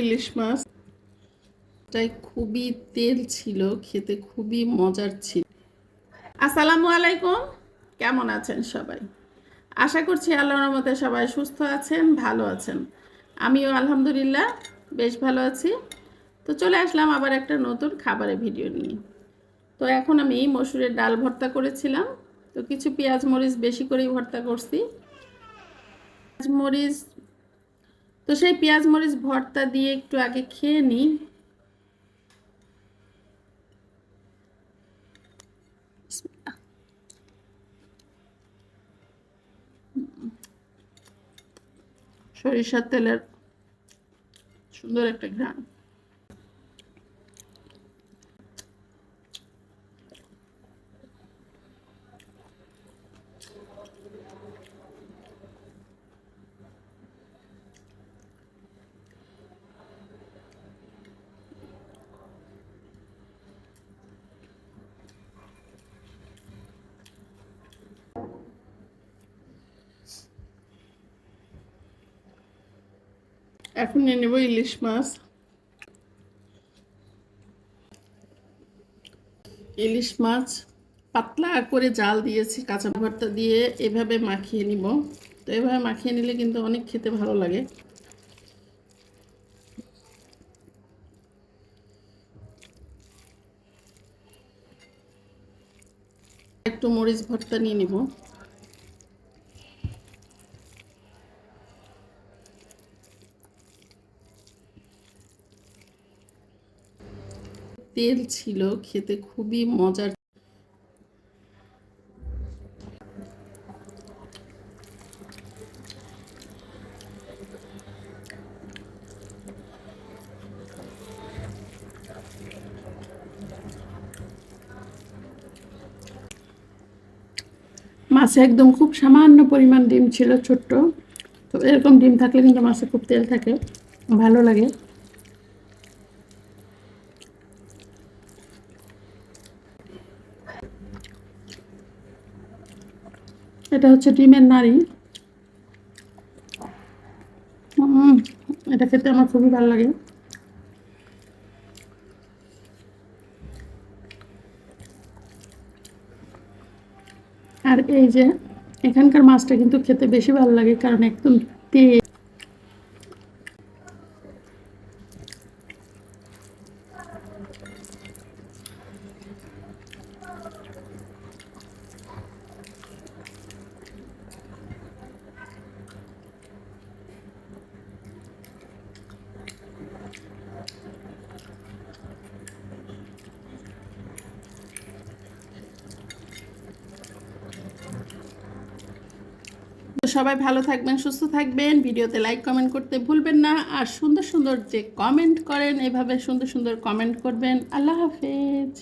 ইলিশ মাছ। তাই খুবই তেল ছিল, খেতে খুবই মজার ছিল। আসসালামু আলাইকুম, কেমন আছেন সবাই? আশা করছি আল্লাহর রহমতে সবাই সুস্থ আছেন, ভালো আছেন। আমিও আলহামদুলিল্লাহ বেশ ভালো আছি। তো চলে আসলাম আবার একটা নতুন খাবারের ভিডিও নিয়ে। তো এখন আমি মসুরের ডাল ভর্তা করেছিলাম। তো কিছু পেঁয়াজ মরিচ বেশি করেই ভর্তা করছি। পেঁয়াজ মরিচ তো সেই পেঁয়াজ মরিচ ভর্তা দিয়ে একটু আগে খেয়ে নিই। সরিষার তেলের সুন্দর একটা ঘ্রাণ। এখন নিয়ে নেব ইলিশ মাছ। ইলিশ মাছ পাতলা করে জাল দিয়েছি, কাঁচা ভর্তা দিয়ে এভাবে মাখিয়ে নিব। তো এভাবে মাখিয়ে নিলে কিন্তু অনেক খেতে ভালো লাগে। একটু মরিচ ভর্তা নিয়ে নিব। তেল ছিল, খেতে খুবই মজার। মাছে একদম খুব সামান্য পরিমাণ ডিম ছিল, ছোট্ট। তো এরকম ডিম থাকলে কিন্তু মাছে খুব তেল থাকে, ভালো লাগে। এটা হচ্ছে ডিমের নাড়ি। এটা খেতে আমার খুবই ভালো লাগে। আর এই যে, এখানকার মাছটা কিন্তু খেতে বেশি ভালো লাগে কারণ একদম তেল সবাই ভালো থাকবেন, সুস্থ থাকবেন। ভিডিওতে লাইক কমেন্ট করতে ভুলবেন না। আর সুন্দর সুন্দর যে কমেন্ট করেন, এভাবে সুন্দর সুন্দর কমেন্ট করবেন। আল্লাহ হাফেজ।